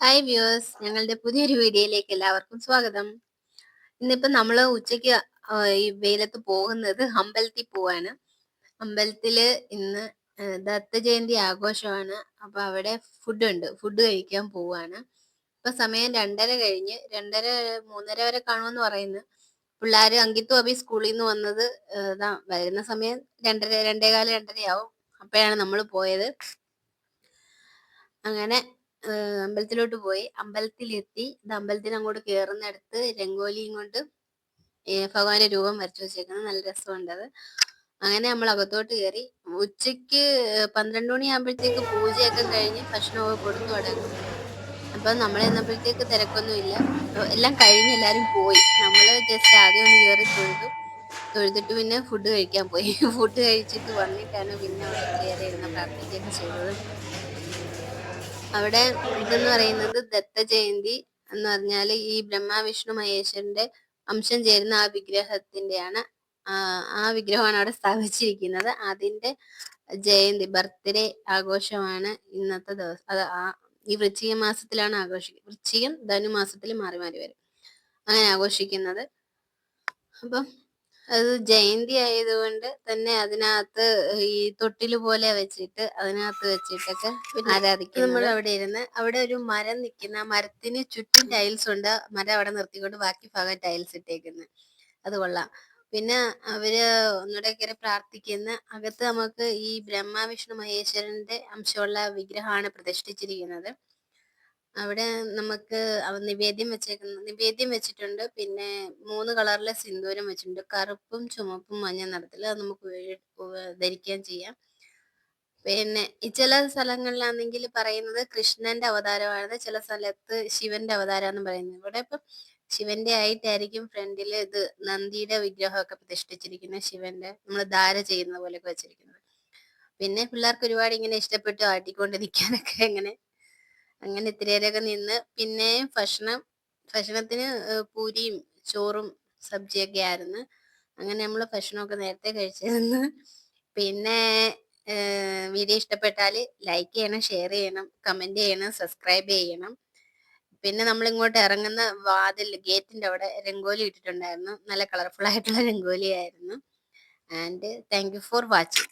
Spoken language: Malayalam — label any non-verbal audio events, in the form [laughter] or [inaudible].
ഹായ് വ്യൂസ് ഞങ്ങളുടെ പുതിയൊരു വീഡിയോയിലേക്ക് എല്ലാവർക്കും സ്വാഗതം. ഇന്നിപ്പം നമ്മൾ ഉച്ചയ്ക്ക് ഈ വെയിലത്ത് പോകുന്നത് അമ്പലത്തിൽ പോവാണ്. അമ്പലത്തിൽ ഇന്ന് ദത്ത ജയന്തി ആഘോഷമാണ്. അപ്പൊ അവിടെ ഫുഡ് ഉണ്ട് ഫുഡ് കഴിക്കാൻ പോവാണ്. ഇപ്പൊ സമയം രണ്ടര കഴിഞ്ഞ് രണ്ടര മൂന്നര വരെ കാണുമെന്ന് പറയുന്നു. പിള്ളേര് അങ്കിത്തു അഭി സ്കൂളിൽ നിന്ന് വന്നത് വരുന്ന സമയം രണ്ടര രണ്ടേകാൽ രണ്ടരയാവും. അപ്പോഴാണ് നമ്മൾ പോയത്. അങ്ങനെ അമ്പലത്തിലോട്ട് പോയി. അമ്പലത്തിലെത്തി. ഇത് അമ്പലത്തിന് അങ്ങോട്ട് കയറുന്നിടത്ത് രംഗോലിയും കൊണ്ട് ഭഗവാന്റെ രൂപം വരച്ചു വെച്ചേക്കുന്നത് നല്ല രസമുണ്ട് അത്. അങ്ങനെ നമ്മൾ അകത്തോട്ട് കയറി. ഉച്ചയ്ക്ക് പന്ത്രണ്ട് മണിയാകുമ്പോഴത്തേക്ക് പൂജയൊക്കെ കഴിഞ്ഞ് ഭക്ഷണമൊക്കെ കൊടുത്തു തുടങ്ങും അപ്പം നമ്മൾ ചെന്നപ്പോഴത്തേക്ക് തിരക്കൊന്നുമില്ല എല്ലാം കഴിഞ്ഞ് എല്ലാരും പോയി. നമ്മൾ ജസ്റ്റ് ആദ്യം ഒന്ന് കയറി തൊഴുതു. തൊഴുതിട്ട് പിന്നെ ഫുഡ് കഴിക്കാൻ പോയി. [laughs] ഫുഡ് കഴിച്ചിട്ട് വന്നിട്ടാണ് പിന്നെ അവിടെ കയറി ഇരുന്ന് പ്രാർത്ഥിക്കുകയൊക്കെ ചെയ്തത്. അവിടെ ഇതെന്ന് പറയുന്നത് ദത്ത ജയന്തി എന്ന് പറഞ്ഞാൽ ഈ ബ്രഹ്മ വിഷ്ണു മഹേശ്വരന്റെ അംശം ചേരുന്ന ആ വിഗ്രഹത്തിന്റെയാണ് ആ വിഗ്രഹമാണ് അവിടെ സ്ഥാപിച്ചിരിക്കുന്നത്. അതിന്റെ ജയന്തി ബർത്ത്ഡേ ആഘോഷമാണ് ഇന്നത്തെ ദിവസം. അത് ആ ഈ വൃശ്ചിക മാസത്തിലാണ് ആഘോഷിക്കുന്നത് വൃശ്ചികം ധനു മാസത്തിൽ മാറി മാറി വരും. അങ്ങനെ ആഘോഷിക്കുന്നത്. അപ്പം അത് ജയന്തി ആയതുകൊണ്ട് തന്നെ അതിനകത്ത് ഈ തൊട്ടിൽ പോലെ വെച്ചിട്ട് അതിനകത്ത് വെച്ചിട്ടൊക്കെ ആരാധിക്കും നമ്മൾ അവിടെ ഇരുന്ന് അവിടെ ഒരു മരം നിൽക്കുന്ന ആ മരത്തിന് ചുറ്റും ടൈൽസ് ഉണ്ട്. മരം അവിടെ നിർത്തിക്കൊണ്ട് ബാക്കി ഭാഗം ടൈൽസ് ഇട്ടേക്കുന്നത് അത് കൊള്ളാം. പിന്നെ അവർ ഒന്നുകൂടെ കയറി പ്രാർത്ഥിക്കുന്ന. അകത്ത് നമുക്ക് ഈ ബ്രഹ്മ വിഷ്ണു മഹേശ്വരന്റെ അംശമുള്ള വിഗ്രഹമാണ് പ്രതിഷ്ഠിച്ചിരിക്കുന്നത്. അവിടെ നമുക്ക് അവ- നിവേദ്യം വെച്ചേക്കുന്ന നിവേദ്യം വെച്ചിട്ടുണ്ട്. പിന്നെ മൂന്ന് കളറിലെ സിന്ദൂരം വെച്ചിട്ടുണ്ട്. കറുപ്പും ചുമപ്പും മഞ്ഞ നിറത്തിൽ അത് നമുക്ക് ഉപയോഗി- ഉപ- ധരിക്കുകയും ചെയ്യാം. പിന്നെ ചില സ്ഥലങ്ങളിലാണെങ്കിൽ പറയുന്നത് കൃഷ്ണന്റെ അവതാരമാണ് ചില സ്ഥലത്ത് ശിവന്റെ അവതാരമെന്ന് പറയുന്നത് ഇവിടെ ഇപ്പം ശിവന്റെ ആയിട്ടായിരിക്കും ഫ്രണ്ടിൽ ഇത് നന്ദിയുടെ വിഗ്രഹമൊക്കെ പ്രതിഷ്ഠിച്ചിരിക്കുന്നത് ശിവന്റെ നമ്മൾ ധാര ചെയ്യുന്ന പോലെയൊക്കെ വെച്ചിരിക്കുന്നത്. പിന്നെ പിള്ളേർക്ക് ഒരുപാട് ഇങ്ങനെ ഇഷ്ടപ്പെട്ടു ആട്ടിക്കൊണ്ട് നിൽക്കാനൊക്കെ അങ്ങനെ അങ്ങനെ ഇത്തിരിയേരൊക്കെ നിന്ന് പിന്നെ ഭക്ഷണം ഭക്ഷണത്തിന് പൂരിയും ചോറും സബ്ജിയൊക്കെ ആയിരുന്നു. അങ്ങനെ നമ്മൾ ഭക്ഷണമൊക്കെ നേരത്തെ കഴിച്ചിരുന്നു. പിന്നെ വീഡിയോ ഇഷ്ടപ്പെട്ടാൽ ലൈക്ക് ചെയ്യണം ഷെയർ ചെയ്യണം കമന്റ് ചെയ്യണം സബ്സ്ക്രൈബ് ചെയ്യണം. പിന്നെ നമ്മൾ ഇങ്ങോട്ട് ഇറങ്ങുന്ന വാതിൽ ഗേറ്റിന്റെ അവിടെ രംഗോലി ഇട്ടിട്ടുണ്ടായിരുന്നു. നല്ല കളർഫുൾ ആയിട്ടുള്ള [laughs] രംഗോലി ആയിരുന്നു. And thank you for watching.